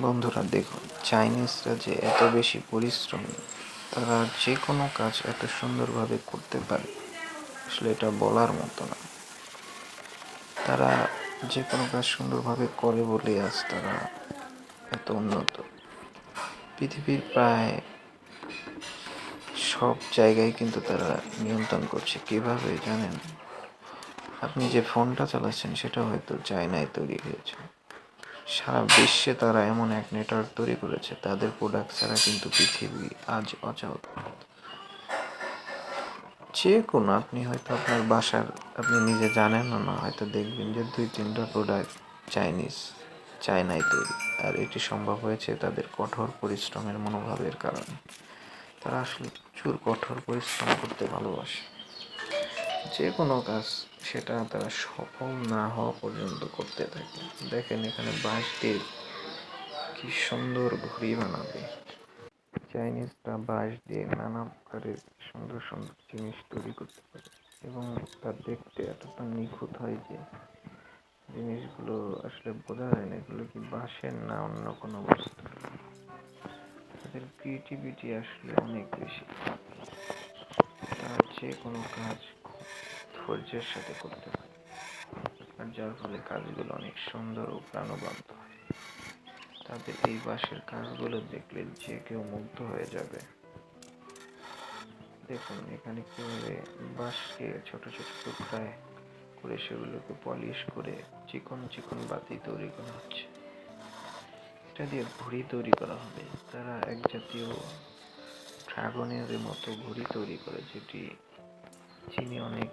বন্ধুরা, দেখুন, চাইনিজরা যে এত বেশি পরিশ্রমী, তারা যে কোনো কাজ এত সুন্দরভাবে করতে পারে। আসলে এটা বলার মতো না। তারা যে কোনো কাজ সুন্দরভাবে করে বলে আজ তারা এত উন্নত। পৃথিবীর প্রায় সব জায়গায় কিন্তু তারা নিয়ন্ত্রণ করছে। কীভাবে জানেন? আপনি যে ফোনটা চালাচ্ছেন, সেটা হয়তো চায়নায় তৈরি হয়েছে। সারা বিশ্বে তারা এমন এক নেটওয়ার্ক তৈরি করেছে, তাদের প্রোডাক্ট ছাড়া কিন্তু পৃথিবী আজ অচল। যে কোনো, আপনি হয়তো আপনার বাসার, আপনি নিজে জানেন না হয়তো দেখবেন যে দুই তিনটা প্রোডাক্ট চাইনিজ চায়নায় তৈরি। আর এটি সম্ভব হয়েছে তাদের কঠোর পরিশ্রমের মনোভাবের কারণে। তারা আসলে প্রচুর কঠোর পরিশ্রম করতে ভালোবাসে। যে কোনো কাজ সেটা তারা সফল না হওয়া পর্যন্ত করতে থাকে। দেখেন এখানে বাঁশ দিয়ে কি সুন্দর ঘড়ি বানাবে। চাইনিজরা বাঁশ দিয়ে নানা প্রকারের সুন্দর সুন্দর জিনিস তৈরি করতে পারে এবং তা দেখতে এতটা নিখুঁত হয় যে জিনিসগুলো আসলে বোঝা যায় না, এগুলো কি বাঁশের না অন্য কোনো বস্তু। তাদের ক্রিয়েটিভিটি আসলে অনেক বেশি। তারা যে কোনো কাজ ধৈর্যের সাথে করতে পারে আর যার ফলে কাজগুলো অনেক সুন্দর ও প্রাণবন্ত হয়। তাদের এই বাঁশের কাজগুলো দেখলে যে কেউ মুগ্ধ হয়ে যাবে। দেখুন, এখানে কীভাবে বাঁশকে ছোট ছোট টুকরায় করে সেগুলোকে পলিশ করে চিকন চিকন বাতি তৈরি করা হচ্ছে। এটা দিয়ে ঘুড়ি তৈরি করা হবে। তারা এক জাতীয় ড্রাগনের মতো ঘুড়ি তৈরি করে, যেটি চীনে অনেক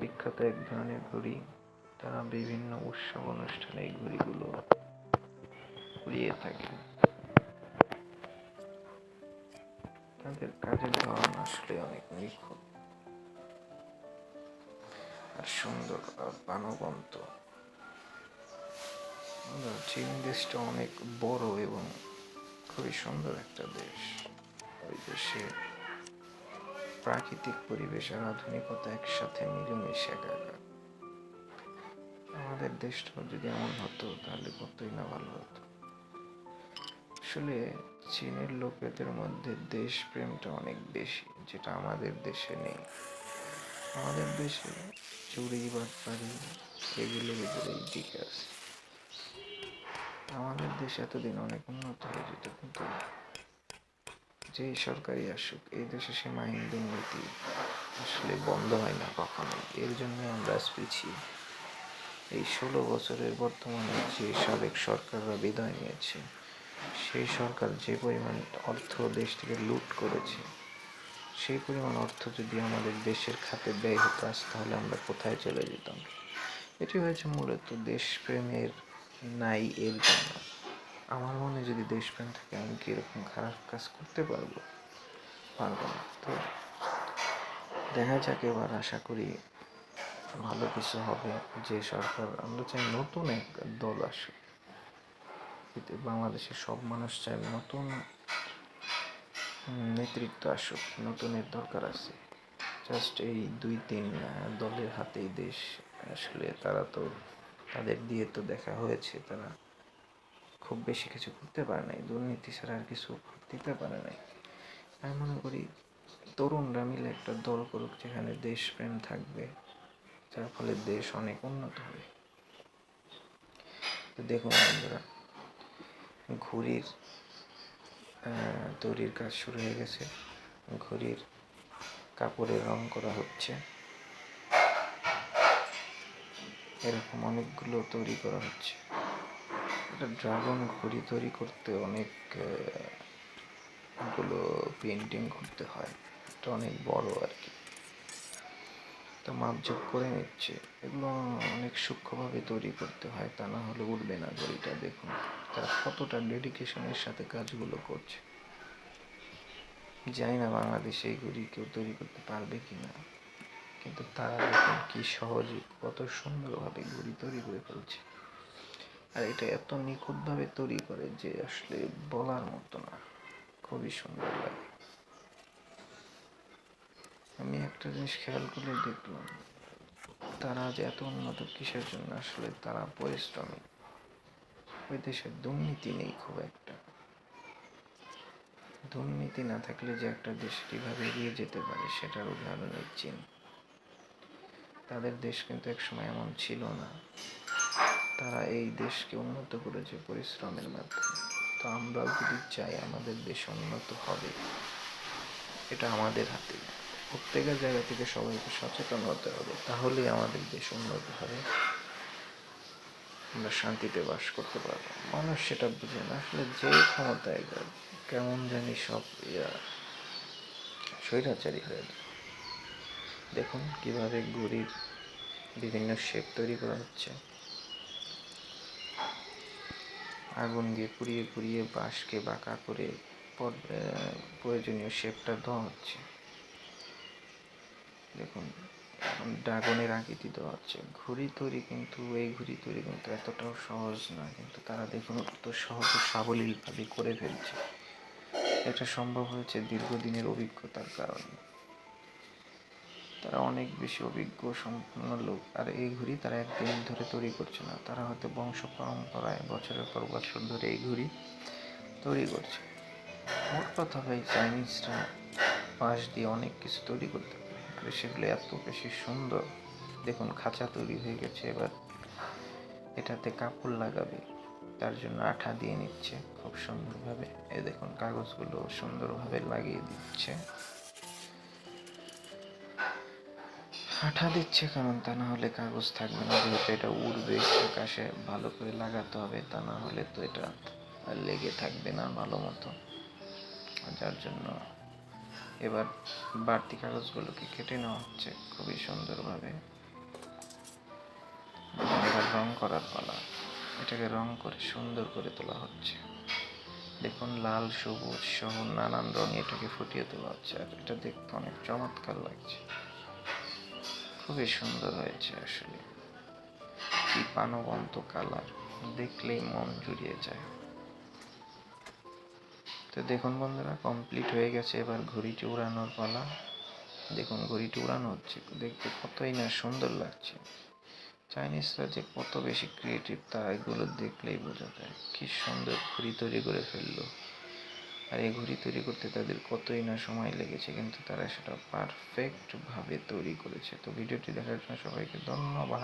বিখ্যাত এক ধরনের ঘুড়ি। তারা বিভিন্ন উৎসব অনুষ্ঠানে এই ঘুড়িগুলো উড়িয়ে থাকে। তাদের কাজের ধরন আসলে অনেক নিখুঁত আর সুন্দর আর প্রাণবন্ত। চীন দেশটা অনেক বড় এবং খুবই সুন্দর একটা দেশ। ওই দেশে প্রাকৃতিক পরিবেশ আর আধুনিকতা একসাথে মিলেমিশে একাকার আমাদের দেশটাও যদি এমন হতো, তাহলে কতই না ভালো হতো। আসলে চীনের লোকেদের মধ্যে দেশপ্রেমটা অনেক বেশি, যেটা আমাদের দেশে নেই। আমাদের দেশে চুরি বাটপারি এগুলো এগুলোই টিকে আছে। আমাদের দেশ এতদিন অনেক উন্নত হয়ে যেত, কিন্তু যেই সরকারি আসুক, এই দেশে সীমাহীন দুর্নীতি আসলে বন্ধ হয় না কখনোই। এর জন্য আমরা পিছিয়ে। এই ষোলো বছরের বর্তমানে যে সাবেক সরকাররা বিদায় নিয়েছে, সেই সরকার যে পরিমাণ অর্থ দেশ থেকে লুট করেছে, সেই পরিমাণ অর্থ যদি আমাদের দেশের খাতে ব্যয় হতো, আজ তাহলে আমরা কোথায় চলে যেতাম? এটি হয়েছে মূলত দেশপ্রেমের নাই এর জন্য। আমার মনে যদি দেশপ্রেম থাকে, আমি কি এরকম খারাপ কাজ করতে পারব? পারব না। তো দেখা যাক এবার আশা করি ভালো কিছু হবে। যে সরকার, আমরা চাই নতুন এক দল আসুক। বাংলাদেশের সব মানুষ চায় নতুন নেতৃত্ব আসুক, নতুনের দরকার আছে। জাস্ট এই দুই তিন দলের হাতেই দেশ আসলে তারা তো, তাদের দিয়ে তো দেখা হয়েছে তারা। খুব বেশি কিছু করতে পারে নাই, দুর্নীতি ছাড়া আর কিছু দিতে পারে নাই। আমি মনে করি তরুণরা মিলে একটা দল করুক যেখানে দেশপ্রেম থাকবে, যার ফলে দেশ অনেক উন্নত হবে। তো দেখুন বন্ধুরা, ঘুড়ির তৈরির কাজ শুরু হয়ে গেছে। ঘড়ির কাপড়ে রং করা হচ্ছে। এরকম অনেকগুলো তৈরি করা হচ্ছে। একটা ড্রাগন ঘড়ি তৈরি করতে অনেকগুলো পেন্টিং করতে হয়। এটা অনেক বড় আর কি। তো মাপজোক করে নিচ্ছে এগুলো অনেক সূক্ষ্মভাবে তৈরি করতে হয়, তা না হলে উঠবে না ঘড়িটা, দেখুন। তারা কতটা ডেডিকেশনের সাথে কাজগুলো করছে। জানি না বাংলাদেশে এই ঘড়ি কেউ তৈরি করতে পারবে কি না কিন্তু তারা দেখুন কি সহজে, কত সুন্দরভাবে ঘড়ি তৈরি করে ফেলছে। আর এটা এত নিখুঁতভাবে তৈরি করে যে আসলে বলার মতো না। খুবই সুন্দর লাগে। আমি একটা জিনিস খেয়াল করে দেখলাম, তারা যে এত উন্নত কিসের জন্য আসলে তারা পরিশ্রমী। ওই দেশে দুর্নীতি নেই খুব একটা। দুর্নীতি না থাকলে যে একটা দেশ কীভাবে এগিয়ে যেতে পারে সেটার উদাহরণ চীন। তাদের দেশ কিন্তু এক সময় এমন ছিল না। তারা এই দেশকে উন্নত করেছে পরিশ্রমের মাধ্যমে। তো আমরাও যদি চাই আমাদের দেশ উন্নত হবে, এটা আমাদের হাতে। প্রত্যেকের জায়গা থেকে সবাইকে সচেতন হতে হবে তাহলেই আমাদের দেশ উন্নত হবে। আমরা শান্তিতে বাস করতে পারব। মানুষ সেটা বুঝে না, আসলে যে ক্ষমতায় কেমন জানি সব ইয়া, স্বৈরাচারী হয়ে যায়। দেখুন কীভাবে ঘুড়ির বিভিন্ন শেপ তৈরি করা হচ্ছে। আগুন দিয়ে পুড়িয়ে পুড়িয়ে বাঁশকে বাঁকা করে পর- প্রয়োজনীয় শেপটা দেওয়া হচ্ছে। দেখুন ড্রাগনের আকৃতি দেওয়া হচ্ছে। ঘুড়ি তৈরি কিন্তু, এই ঘুড়ি তৈরি কিন্তু এতটাও সহজ না কিন্তু তারা দেখুন কত সহজ সাবলীলভাবে করে ফেলছে। এটা সম্ভব হয়েছে দীর্ঘদিনের অভিজ্ঞতার কারণে। তারা অনেক বেশি অভিজ্ঞ সম্পন্ন লোক। আর এই ঘুড়ি তারা একদিন ধরে তৈরি করছে না। তারা হয়তো বংশ পরম্পরায় বছরের পর বছর ধরে এই ঘুড়ি তৈরি করছে। মোট কথা ভাই, চাইনিজরা বাঁশ দিয়ে অনেক কিছু তৈরি করতে পারে। সেগুলো এত বেশি সুন্দর। দেখুন, খাঁচা তৈরি হয়ে গেছে, এবার এটাতে কাপড় লাগাবে। তার জন্য আঠা দিয়ে নিচ্ছে খুব সুন্দরভাবে। এ দেখুন, কাগজগুলো সুন্দরভাবে লাগিয়ে দিচ্ছে। আঠা দিচ্ছে, কারণ তা না হলে কাগজ থাকবে না, যেহেতু এটা উড়বে, আকাশে ভালো করে লাগাতে হবে, তা না হলে তো এটা লেগে থাকবে না ভালো মতো। যার জন্য এবার বাড়তি কাগজগুলোকে কেটে নেওয়া হচ্ছে খুবই সুন্দরভাবে। এবার রং করার পালা। এটাকে রং করে সুন্দর করে তোলা হচ্ছে। দেখুন, লাল, সবুজ সহ নানান রঙে এটাকে ফুটিয়ে তোলা হচ্ছে, আর এটা দেখতে অনেক চমৎকার লাগছে। খুবই সুন্দর হয়েছে আসলে। কি প্রাণবন্ত কালার, দেখলেই মন জুড়িয়ে যায়। তো দেখুন বন্ধুরা কমপ্লিট হয়ে গেছে এবার ঘড়িটি উড়ানোর পালা। দেখুন ঘড়িটি উড়ানো হচ্ছে, দেখতে কতই না সুন্দর লাগছে। চাইনিজরা যে কত বেশি ক্রিয়েটিভ তা এগুলো দেখলেই বোঝা যায়। কি সুন্দর ঘড়ি তৈরি করে ফেলল। আর এই ঘড়ি তৈরি করতে তাদের কতই না সময় লেগেছে, কিন্তু তারা সেটা পারফেক্টভাবে তৈরি করেছে। তো ভিডিওটি দেখার জন্য সবাইকে ধন্যবাদ।